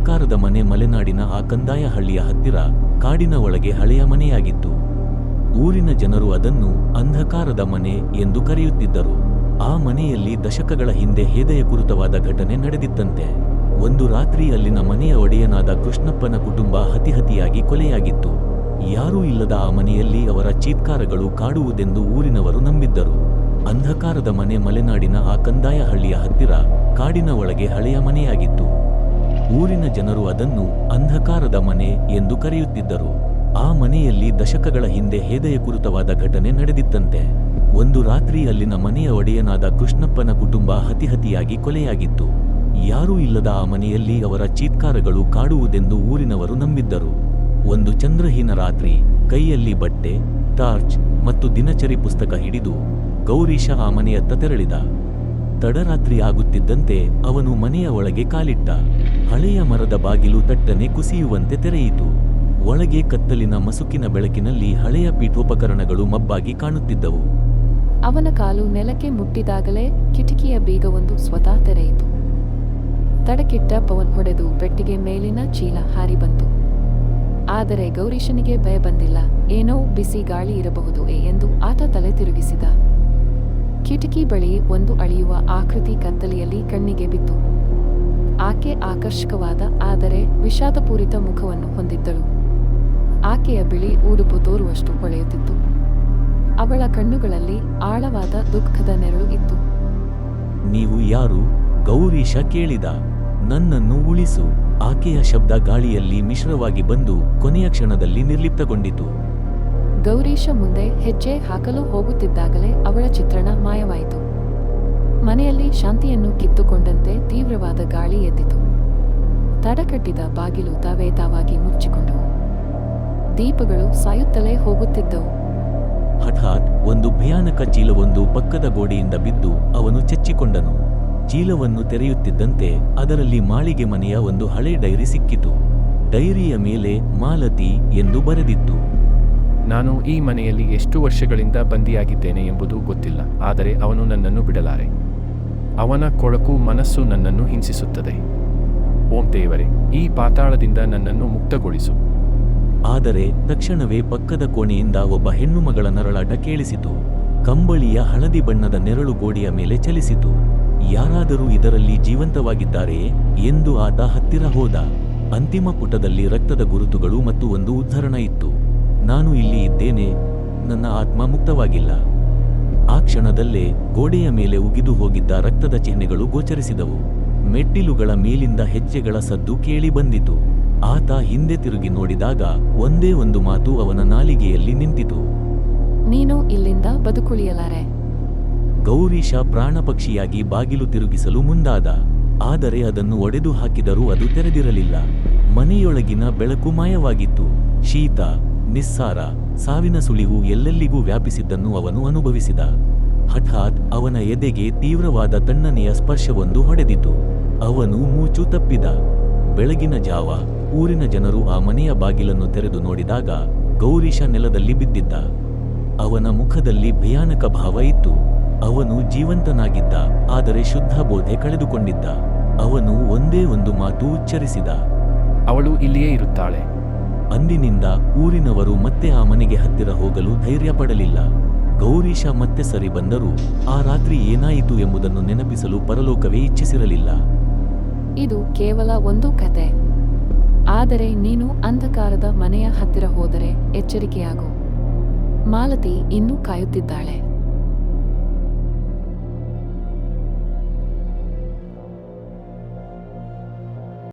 ಅಂಧಕಾರದ ಮನೆ ಮಲೆನಾಡಿನ ಆ ಕಂದಾಯ ಹಳ್ಳಿಯ ಹತ್ತಿರ ಕಾಡಿನ ಒಳಗೆ ಹಳೆಯ ಮನೆಯಾಗಿತ್ತು. ಊರಿನ ಜನರು ಅದನ್ನು ಅಂಧಕಾರದ ಮನೆ ಎಂದು ಕರೆಯುತ್ತಿದ್ದರು. ಆ ಮನೆಯಲ್ಲಿ ದಶಕಗಳ ಹಿಂದೆ ಹೇದೆಯ ಕುರಿತವಾದ ಘಟನೆ ನಡೆದಿತ್ತಂತೆ. ಒಂದು ರಾತ್ರಿ ಅಲ್ಲಿನ ಮನೆಯ ಒಡೆಯನಾದ ಕೃಷ್ಣಪ್ಪನ ಕುಟುಂಬ ಹತಿಹತಿಯಾಗಿ ಕೊಲೆಯಾಗಿತ್ತು. ಯಾರೂ ಇಲ್ಲದ ಆ ಮನೆಯಲ್ಲಿ ಅವರ ಚೀತ್ಕಾರಗಳು ಕಾಡುವುದೆಂದು ಊರಿನವರು ನಂಬಿದ್ದರು. ಅಂಧಕಾರದ ಮನೆ ಮಲೆನಾಡಿನ ಆ ಕಂದಾಯ ಹಳ್ಳಿಯ ಹತ್ತಿರ ಕಾಡಿನ ಒಳಗೆ ಹಳೆಯ ಮನೆಯಾಗಿತ್ತು. ಊರಿನ ಜನರು ಅದನ್ನು ಅಂಧಕಾರದ ಮನೆ ಎಂದು ಕರೆಯುತ್ತಿದ್ದರು. ಆ ಮನೆಯಲ್ಲಿ ದಶಕಗಳ ಹಿಂದೆ ಹೇದಯ ಕುರಿತವಾದ ಘಟನೆ ನಡೆದಿತ್ತಂತೆ. ಒಂದು ರಾತ್ರಿ ಅಲ್ಲಿನ ಮನೆಯ ಒಡೆಯನಾದ ಕೃಷ್ಣಪ್ಪನ ಕುಟುಂಬ ಹತಿಹತಿಯಾಗಿ ಕೊಲೆಯಾಗಿತ್ತು. ಯಾರೂ ಇಲ್ಲದ ಆ ಮನೆಯಲ್ಲಿ ಅವರ ಚೀತ್ಕಾರಗಳು ಕಾಡುವುದೆಂದು ಊರಿನವರು ನಂಬಿದ್ದರು. ಒಂದು ಚಂದ್ರಹೀನ ರಾತ್ರಿ, ಕೈಯಲ್ಲಿ ಬಟ್ಟೆ, ಟಾರ್ಚ್ ಮತ್ತು ದಿನಚರಿ ಪುಸ್ತಕ ಹಿಡಿದು ಗೌರೀಶ ಆ ಮನೆಯತ್ತ ತೆರಳಿದ. ತಡರಾತ್ರಿ ಆಗುತ್ತಿದ್ದಂತೆ ಅವನು ಮನೆಯ ಒಳಗೆ ಕಾಲಿಟ್ಟ. ಹಳೆಯ ಮರದ ಬಾಗಿಲು ತಟ್ಟನೆ ಕುಸಿಯುವಂತೆ ತೆರೆಯಿತು. ಒಳಗೆ ಕತ್ತಲಿನ ಮಸುಕಿನ ಬೆಳಕಿನಲ್ಲಿ ಹಳೆಯ ಪೀಠೋಪಕರಣಗಳು ಮಬ್ಬಾಗಿ ಕಾಣುತ್ತಿದ್ದವು. ಅವನ ಕಾಲು ನೆಲಕ್ಕೆ ಮುಟ್ಟಿದಾಗಲೇ ಕಿಟಕಿಯ ಬೀಗವೊಂದು ಸ್ವತಃ ತೆರೆಯಿತು. ತಡಕಿಟ್ಟ ಪವನ್ ಹೊಡೆದು ಪೆಟ್ಟಿಗೆ ಮೇಲಿನ ಚೀಲ ಹಾರಿ ಬಂತು. ಆದರೆ ಗೌರೀಶನಿಗೆ ಭಯ ಬಂದಿಲ್ಲ. ಏನೋ ಬಿಸಿ ಗಾಳಿ ಇರಬಹುದು ಎಂದು ಆತ ತಲೆ ತಿರುಗಿಸಿದ. ಕಿಟಕಿ ಬಳಿ ಒಂದು ಅಳಿಯುವ ಆಕೃತಿ ಕತ್ತಲೆಯಲ್ಲಿ ಕಣ್ಣಿಗೆ ಬಿತ್ತು. ಆಕೆ ಆಕರ್ಷಕವಾದ, ಆದರೆ ವಿಷಾದಪೂರಿತ ಮುಖವನ್ನು ಹೊಂದಿದ್ದಳು. ಆಕೆಯ ಬಿಳಿ ಉಡುಪು ತೋರುವಷ್ಟು ಹೊಳೆಯುತ್ತಿತ್ತು. ಅವಳ ಕಣ್ಣುಗಳಲ್ಲಿ ಆಳವಾದ ದುಃಖದ ನೆರಳು ಇತ್ತು. ನೀವು ಯಾರು? ಗೌರೀಶ ಕೇಳಿದ. ನನ್ನನ್ನು ಉಳಿಸು. ಆಕೆಯ ಶಬ್ದ ಗಾಳಿಯಲ್ಲಿ ಮಿಶ್ರವಾಗಿ ಬಂದು ಕೊನೆಯ ಕ್ಷಣದಲ್ಲಿ ನಿರ್ಲಿಪ್ತಗೊಂಡಿತು. ಗೌರೀಶ ಮುಂದೆ ಹೆಜ್ಜೆ ಹಾಕಲು ಹೋಗುತ್ತಿದ್ದಾಗಲೇ ಅವಳ ಚಿತ್ರಣ ಮಾಯವಾಯಿತು. ಮನೆಯಲ್ಲಿ ಶಾಂತಿಯನ್ನು ಕಿತ್ತುಕೊಂಡಂತೆ ತೀವ್ರವಾದ ಗಾಳಿ ಎದ್ದಿತು. ತಡಕಟ್ಟಿದ ಬಾಗಿಲು ತಾವೇ ತಾವಾಗಿ ಮುಚ್ಚಿಕೊಂಡವು ದೀಪಗಳು ಸಾಯುತ್ತಲೇ ಹೋಗುತ್ತಿದ್ದವು. ಹಠಾತ್ ಒಂದು ಭಯಾನಕ ಚೀಲವೊಂದು ಪಕ್ಕದ ಗೋಡೆಯಿಂದ ಬಿದ್ದು ಅವನು ಚಚ್ಚಿಕೊಂಡನು. ಚೀಲವನ್ನು ತೆರೆಯುತ್ತಿದ್ದಂತೆ ಅದರಲ್ಲಿ ಮಾಳಿಗೆ ಮನೆಯ ಒಂದು ಹಳೆ ಡೈರಿ ಸಿಕ್ಕಿತು. ಡೈರಿಯ ಮೇಲೆ ಮಾಲತಿ ಎಂದು ಬರೆದಿತ್ತು. ನಾನು ಈ ಮನೆಯಲ್ಲಿ ಎಷ್ಟು ವರ್ಷಗಳಿಂದ ಬಂದಿಯಾಗಿದ್ದೇನೆ ಎಂಬುದು ಗೊತ್ತಿಲ್ಲ, ಆದರೆ ಅವನು ನನ್ನನ್ನು ಬಿಡಲಾರೆ. ಅವನ ಕೊಳಕು ಮನಸ್ಸು ನನ್ನನ್ನು ಹಿಂಸಿಸುತ್ತದೆ. ಓಂ ದೇವರೇ, ಈ ಪಾತಾಳದಿಂದ ನನ್ನನ್ನು ಮುಕ್ತಗೊಳಿಸು. ಆದರೆ ತಕ್ಷಣವೇ ಪಕ್ಕದ ಕೋಣೆಯಿಂದ ಒಬ್ಬ ಹೆಣ್ಣುಮಗಳ ನರಳಾಟ ಕೇಳಿಸಿತು. ಕಂಬಳಿಯ ಹಳದಿ ಬಣ್ಣದ ನೆರಳು ಗೋಡೆಯ ಮೇಲೆ ಚಲಿಸಿತು. ಯಾರಾದರೂ ಇದರಲ್ಲಿ ಜೀವಂತವಾಗಿದ್ದಾರೆಯೇ ಎಂದು ಆತ ಹತ್ತಿರ ಹೋದ. ಅಂತಿಮ ಪುಟದಲ್ಲಿ ರಕ್ತದ ಗುರುತುಗಳು ಮತ್ತು ಒಂದು ಉದ್ಧರಣ ಇತ್ತು. ನಾನು ಇಲ್ಲಿ ಇದ್ದೇನೆ ನನ್ನ ಆತ್ಮ ಮುಕ್ತವಾಗಿಲ್ಲ. ಆ ಕ್ಷಣದಲ್ಲೇ ಗೋಡೆಯ ಮೇಲೆ ಉಗಿದು ಹೋಗಿದ್ದ ರಕ್ತದ ಚಿಹ್ನೆಗಳು ಗೋಚರಿಸಿದವು. ಮೆಟ್ಟಿಲುಗಳ ಮೇಲಿಂದ ಹೆಜ್ಜೆಗಳ ಸದ್ದು ಕೇಳಿ ಬಂದಿತು. ಆತ ಹಿಂದೆ ತಿರುಗಿ ನೋಡಿದಾಗ ಒಂದೇ ಒಂದು ಮಾತು ಅವನ ನಾಲಿಗೆಯಲ್ಲಿ ನಿಂತಿತು. ನೀನು ಇಲ್ಲಿಂದ ಬದುಕುಳಿಯಲಾರೆ. ಗೌರೀಶ ಪ್ರಾಣಪಕ್ಷಿಯಾಗಿ ಬಾಗಿಲು ತಿರುಗಿಸಲು ಮುಂದಾದ. ಆದರೆ ಅದನ್ನು ಒಡೆದು ಹಾಕಿದರೂ ಅದು ತೆರೆದಿರಲಿಲ್ಲ. ಮನೆಯೊಳಗಿನ ಬೆಳಕು ಮಾಯವಾಗಿತ್ತು. ಶೀತ ನಿಸ್ಸಾರ, ಸಾವಿನ ಸುಳಿವು ಎಲ್ಲೆಲ್ಲಿಗೂ ವ್ಯಾಪಿಸಿದ್ದನ್ನು ಅವನು ಅನುಭವಿಸಿದ. ಹಠಾತ್ ಅವನ ಎದೆಗೆ ತೀವ್ರವಾದ ತಣ್ಣನೆಯ ಸ್ಪರ್ಶವೊಂದು ಹೊಡೆದಿತು. ಅವನು ಮೂಚು ತಪ್ಪಿದ. ಬೆಳಗಿನ ಜಾವ, ಊರಿನ ಜನರು ಆ ಮನೆಯ ಬಾಗಿಲನ್ನು ತೆರೆದು ನೋಡಿದಾಗ ಗೌರೀಶ ನೆಲದಲ್ಲಿ ಬಿದ್ದಿದ್ದ. ಅವನ ಮುಖದಲ್ಲಿ ಭಯಾನಕ ಭಾವ ಇತ್ತು. ಅವನು ಜೀವಂತನಾಗಿದ್ದ, ಆದರೆ ಶುದ್ಧ ಬೋಧೆ ಕಳೆದುಕೊಂಡಿದ್ದ. ಅವನು ಒಂದೇ ಒಂದು ಮಾತು ಉಚ್ಚರಿಸಿದ. ಅವಳು ಇಲ್ಲಿಯೇ ಇರುತ್ತಾಳೆ. ಅಂದಿನಿಂದ ಊರಿನವರು ಮತ್ತೆ ಆ ಮನೆಗೆ ಹತ್ತಿರ ಹೋಗಲು ಧೈರ್ಯ ಪಡಲಿಲ್ಲ. ಗೌರೀಶ ಮತ್ತೆ ಸರಿ ಬಂದರೂ ಆ ರಾತ್ರಿ ಏನಾಯಿತು ಎಂಬುದನ್ನು ನೆನಪಿಸಲು ಪರಲೋಕವೇ ಇಚ್ಛಿಸಿರಲಿಲ್ಲ. ಇದು ಕೇವಲ ಒಂದು ಕತೆ. ಆದರೆ ನೀನು ಅಂಧಕಾರದ ಮನೆಯ ಹತ್ತಿರ ಹೋದರೆ ಎಚ್ಚರಿಕೆಯಾಗು. ಮಾಲತಿ ಇನ್ನೂ ಕಾಯುತ್ತಿದ್ದಾಳೆ.